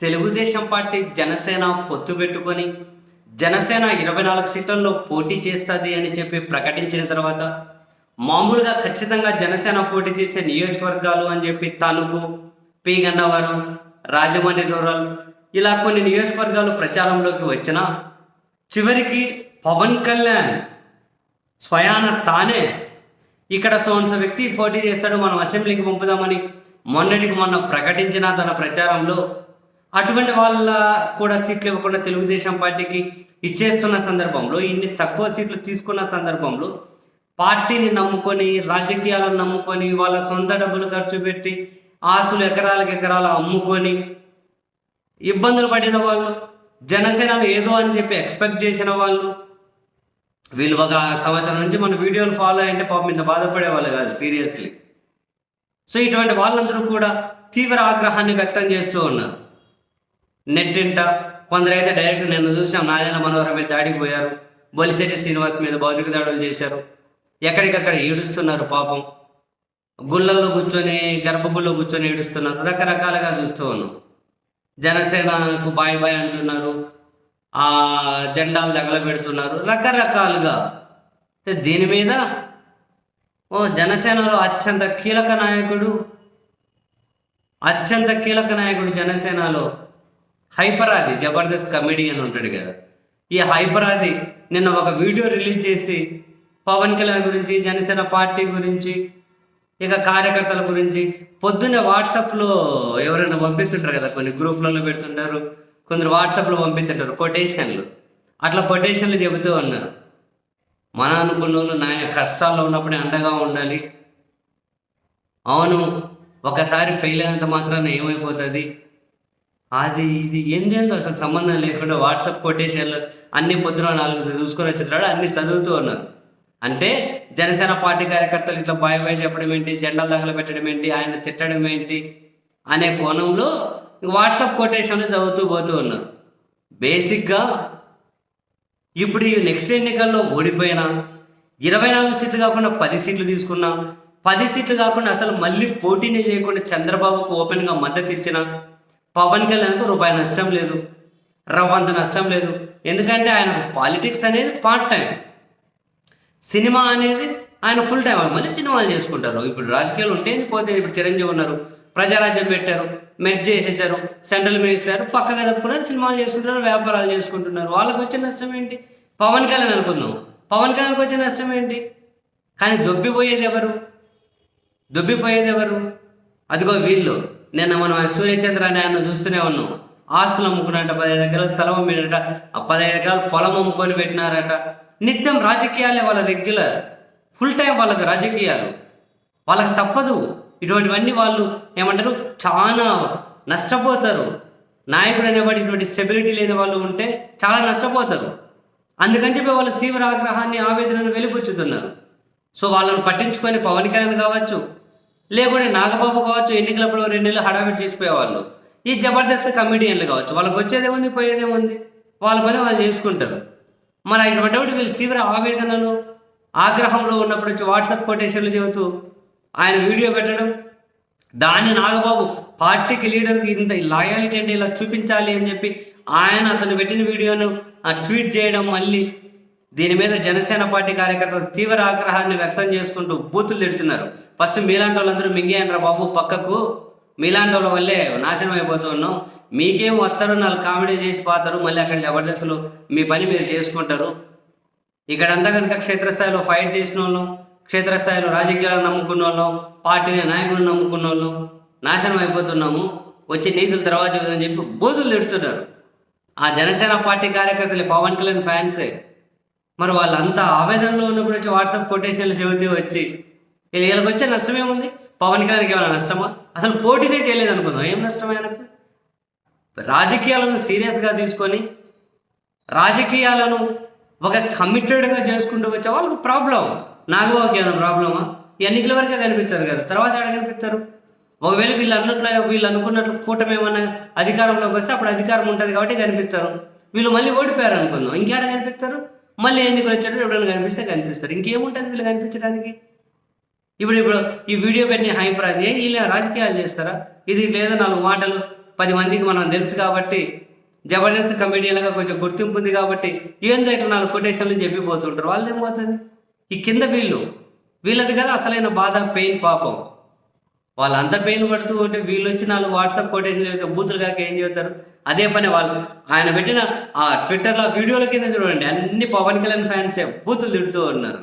Telugu Desam party Janasena పొత్తు పెట్టుకొని జనసేన ఇరవై నాలుగు సీట్లలో పోటీ చేస్తుంది అని చెప్పి ప్రకటించిన తర్వాత మామూలుగా ఖచ్చితంగా జనసేన పోటీ చేసే నియోజకవర్గాలు అని చెప్పి తణుకు పి గన్నవరం రాజమండ్రి రూరల్ ఇలా కొన్ని నియోజకవర్గాలు ప్రచారంలోకి వచ్చినా చివరికి పవన్ కళ్యాణ్ స్వయాన తానే ఇక్కడ సోన్స వ్యక్తి పోటీ చేస్తాడు మనం అసెంబ్లీకి పంపుదామని మొన్నటికి మొన్న ప్రకటించిన తన ప్రచారంలో అటువంటి వాళ్ళ కూడా సీట్లు ఇవ్వకుండా తెలుగుదేశం పార్టీకి ఇచ్చేస్తున్న సందర్భంలో ఇన్ని తక్కువ సీట్లు తీసుకున్న సందర్భంలో పార్టీని నమ్ముకొని రాజకీయాలను నమ్ముకొని వాళ్ళ సొంత డబ్బులు ఖర్చు పెట్టి ఆస్తులు ఎకరాలకు ఎకరాలు అమ్ముకొని ఇబ్బందులు పడిన వాళ్ళు జనసేనలు ఏదో అని చెప్పి ఎక్స్పెక్ట్ చేసిన వాళ్ళు వీళ్ళు ఒక సంవత్సరం నుంచి మన వీడియోలు ఫాలో అయ్యంటే పాపం ఇంత బాధపడే వాళ్ళు కాదు సీరియస్లీ సో ఇటువంటి వాళ్ళందరూ కూడా తీవ్ర ఆగ్రహాన్ని వ్యక్తం చేస్తూ ఉన్నారు. నెట్టింట. కొందరైతే డైరెక్ట్ నిన్న చూసాం నాదైన మనోహరం మీద దాడికి పోయారు. బొలిశెట్టి శ్రీనివాస్ మీద భౌతిక దాడులు చేశారు. ఎక్కడికక్కడ ఏడుస్తున్నారు పాపం. గుళ్ళల్లో కూర్చొని గర్భగుళ్ళో కూర్చొని ఏడుస్తున్నారు. రకరకాలుగా చూస్తూ ఉన్నాం. జనసేనకు బాయ్ బాయ్ అంటున్నారు. ఆ జెండాలు తగలబెడుతున్నారు. రకరకాలుగా. దీని మీద ఓ జనసేనలో అత్యంత కీలక నాయకుడు అత్యంత కీలక నాయకుడు జనసేనలో హైపరాది జబర్దస్త్ కమెడియన్ ఉంటాడు కదా. ఈ హైపరాది నిన్న ఒక వీడియో రిలీజ్ చేసి పవన్ కళ్యాణ్ గురించి జనసేన పార్టీ గురించి ఇక కార్యకర్తల గురించి పొద్దున్నే వాట్సాప్లో ఎవరైనా పంపిస్తుంటారు కదా? కొన్ని గ్రూప్లలో పెడుతుంటారు కొందరు వాట్సాప్లో పంపిస్తుంటారు కొటేషన్లు. అట్లా కొటేషన్లు చెబుతూ ఉన్నారు. మన అనుకున్న వాళ్ళు నా కష్టాల్లో ఉన్నప్పుడే అండగా ఉండాలి. అవును ఒకసారి ఫెయిల్ అయినంత మాత్రాన ఏమైపోతుంది? అది ఇది ఏందేందో అసలు సంబంధం లేకుండా వాట్సాప్ కొటేషన్లు అన్ని పొద్దున నాలుగు చూసుకొని వచ్చినాడు అన్ని చదువుతూ ఉన్నారు అంటే జనసేన పార్టీ కార్యకర్తలు ఇట్లా బాయ్ బాయ్ చెప్పడం ఏంటి జెండాలు తగల పెట్టడం ఏంటి ఆయన తిట్టడం ఏంటి అనే కోణంలో వాట్సాప్ కొటేషన్లు చదువుతూ పోతూ ఉన్నారు బేసిక్గా ఇప్పుడు ఈ నెక్స్ట్ ఎన్నికల్లో ఓడిపోయినా ఇరవై నాలుగు సీట్లు కాకుండా పది సీట్లు తీసుకున్నా పది సీట్లు కాకుండా అసలు మళ్ళీ పోటీని చేయకుండా చంద్రబాబుకు ఓపెన్గా మద్దతు ఇచ్చినా పవన్ కళ్యాణ్కు రూపాయి నష్టం లేదు. రవ్వంత నష్టం లేదు. ఎందుకంటే ఆయన పాలిటిక్స్ అనేది పార్ట్ టైం సినిమా అనేది ఆయన ఫుల్ టైం మళ్ళీ సినిమాలు చేసుకుంటారు. ఇప్పుడు రాజకీయాలు ఉంటేంది పోతే ఇప్పుడు చిరంజీవి ఉన్నారు. ప్రజారాజ్యం పెట్టారు. మెర్జ్ చేసేసారు. సెంట్రల్ మినిస్టర్ పక్కగా తప్పుకున్నారు సినిమాలు చేసుకుంటారు వ్యాపారాలు చేసుకుంటున్నారు. వాళ్ళకి వచ్చే నష్టం ఏంటి? పవన్ కళ్యాణ్ అనుకుందాం. పవన్ కళ్యాణ్కి వచ్చే నష్టం ఏంటి? కానీ దొబ్బిపోయేది ఎవరు? దొబ్బిపోయేది ఎవరు? అదిగో వీళ్ళు. నిన్న మనం సూర్యచంద్ర అనే ఆయన చూస్తూనే ఉన్నాం. ఆస్తులు అమ్ముకున్నారట పదిహేను ఎకరాలు స్థలం అమ్మినట ఆ పదిహేను ఎకరాల పొలం అమ్ముకొని పెట్టినారట. నిత్యం రాజకీయాలే వాళ్ళ రెగ్యులర్ ఫుల్ టైం వాళ్ళకి రాజకీయాలు. వాళ్ళకి తప్పదు. ఇటువంటివన్నీ వాళ్ళు ఏమంటారు? చాలా నష్టపోతారు. నాయకుడు అనేవాడు ఇటువంటి స్టెబిలిటీ లేని వాళ్ళు ఉంటే చాలా నష్టపోతారు. అందుకని చెప్పి వాళ్ళు తీవ్ర ఆగ్రహాన్ని ఆవేదనను వెలిపుచ్చుతున్నారు. సో వాళ్ళని పట్టించుకొని పవన్ కళ్యాణ్ కావచ్చు లేకుంటే నాగబాబు కావచ్చు ఎన్నికలప్పుడు రెండు నెలలు హడావిడి చేసిపోయేవాళ్ళు. ఈ జబర్దస్త్ కమిడియన్లు కావచ్చు వాళ్ళకి వచ్చేదేముంది పోయేదేముంది? వాళ్ళ పని వాళ్ళు చేసుకుంటారు. మరి ఇటువంటివాడు వీళ్ళు తీవ్ర ఆవేదనలు ఆగ్రహంలో ఉన్నప్పుడు వచ్చి వాట్సాప్ కొటేషన్లు చెబుతూ ఆయన వీడియో పెట్టడం దాన్ని నాగబాబు పార్టీకి లీడర్కి ఇంత లాయాలిటీ అంటే ఇలా చూపించాలి అని చెప్పి ఆయన అతను పెట్టిన వీడియోను ఆ ట్వీట్ చేయడం మళ్ళీ దీని మీద జనసేన పార్టీ కార్యకర్తలు తీవ్ర ఆగ్రహాన్ని వ్యక్తం చేసుకుంటూ బూతులు తిడుతున్నారు. ఫస్ట్ మీలాంటి వాళ్ళందరూ మింగేయండ్రా బాబు పక్కకు. మీలాంటి వాళ్ళ వల్లే నాశనం అయిపోతూ ఉన్నాం. మీకేం వస్తారు నాలుగు కామెడీ చేసి పోతారు మళ్ళీ అక్కడ జబర్దస్తులు మీ పని మీరు చేసుకుంటారు. ఇక్కడంతా కనుక క్షేత్రస్థాయిలో ఫైట్ చేసిన వాళ్ళం క్షేత్రస్థాయిలో రాజకీయాలను నమ్ముకున్న వాళ్ళం పార్టీని నాయకులను నమ్ముకున్న వాళ్ళం నాశనం అయిపోతున్నాము. వచ్చి నీతులు తర్వాత అని చెప్పి బూతులు తిడుతున్నారు. ఆ జనసేన పార్టీ కార్యకర్తలు పవన్ కళ్యాణ్ ఫ్యాన్సే. మరి వాళ్ళంతా ఆవేదనలో ఉన్నప్పుడు వచ్చి వాట్సాప్ కొటేషన్లు చెబుతూ వచ్చి వీళ్ళకి వచ్చే నష్టం ఏముంది? పవన్ కళ్యాణ్కి ఏమైనా నష్టమా? అసలు పోటీనే చేయలేదు అనుకుందాం. ఏం నష్టం ఆయనకు? రాజకీయాలను సీరియస్గా తీసుకొని రాజకీయాలను ఒక కమిటెడ్గా చేసుకుంటూ వచ్చే వాళ్ళకి ప్రాబ్లం. నాగబాబుకి ఏమైనా ప్రాబ్లమా? ఈ వరకే కనిపిస్తారు కదా. తర్వాత ఎక్కడ కనిపిస్తారు ఒకవేళ వీళ్ళు అన్నట్లు వీళ్ళు అనుకున్నట్లు కూటమి ఏమన్నా అధికారంలోకి వస్తే అప్పుడు అధికారం ఉంటుంది కాబట్టి కనిపిస్తారు వీళ్ళు మళ్ళీ ఓడిపోయారు అనుకుందాం ఇంకేడ కనిపిస్తారు మళ్ళీ ఎన్నికలు వచ్చేటప్పుడు ఎవరైనా కనిపిస్తే కనిపిస్తారు. ఇంకేముంటుంది వీళ్ళు కనిపించడానికి ఇప్పుడు ఇప్పుడు ఈ వీడియో పెట్టిన హైపర్ అది వీళ్ళు రాజకీయాలు చేస్తారా? ఇది లేదా నాలుగు మాటలు పది మందికి మనం తెలుసు కాబట్టి జబర్దస్త్ కమెడియన్లుగా కొంచెం గుర్తింపు ఉంది కాబట్టి ఏందో ఇట్లా నాలుగు కొటేషన్లు చెప్పిపోతుంటారు. వాళ్ళు ఏమవుతుంది ఈ కింద వీళ్ళు వీళ్ళది కదా అసలైన బాధ పెయిన్ పాపం. వాళ్ళంతా పెయిన్ పడుతూ ఉంటే వీళ్ళు వచ్చి నాలుగు వాట్సాప్ కొటేషన్ చెబితే బూతులు కాక ఏం చేస్తారు? అదే పని వాళ్ళు. ఆయన పెట్టిన ఆ ట్విట్టర్లో వీడియోల కింద చూడండి అన్ని పవన్ కళ్యాణ్ ఫ్యాన్సే బూతులు తిడుతూ ఉన్నారు.